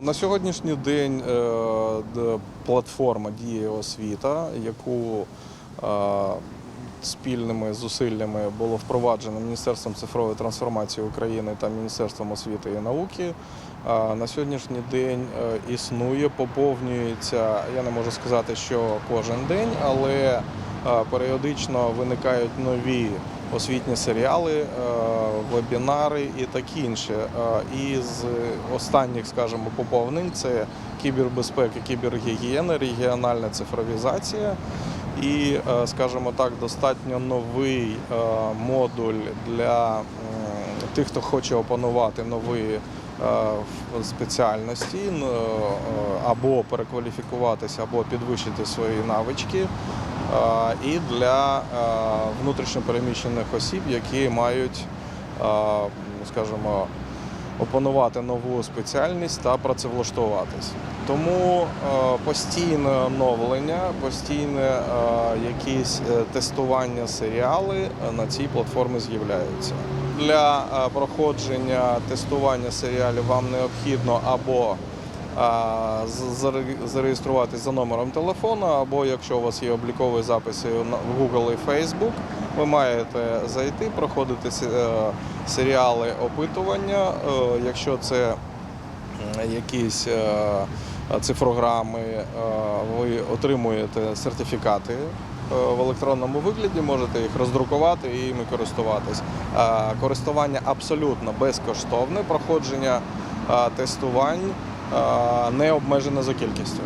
На сьогоднішній день е, платформа Діє освіта, яку е, спільними зусиллями було впроваджено Міністерством цифрової трансформації України та Міністерством освіти і науки. е, На сьогоднішній день існує, поповнюється. Я не можу сказати, що кожен день, але періодично виникають нові освітні серіали, е, вебінари і таке інше. Е, І з останніх, скажімо, поповнень це кібербезпека, кібергігієна, регіональна цифровізація. І, е, скажімо так, достатньо новий модуль для тих, хто хоче опанувати нові спеціальності е, або перекваліфікуватися, або підвищити свої навички. Е, І для е, внутрішньопереміщених осіб, які мають, е, скажімо, опанувати нову спеціальність та працевлаштуватись. Тому е, постійне оновлення, постійне е, якісь е, тестування серіали на цій платформі з'являються. Для проходження тестування серіалів вам необхідно або е, з- заре- за номером телефону, або якщо у вас є облікові записи в Google і Facebook, ви маєте зайти, проходити е, серіали опитування. Е, Якщо це якісь е, цифрограми, ви отримуєте сертифікати в електронному вигляді, можете їх роздрукувати і їми користуватись. Користування абсолютно безкоштовне, проходження тестувань не обмежене за кількістю.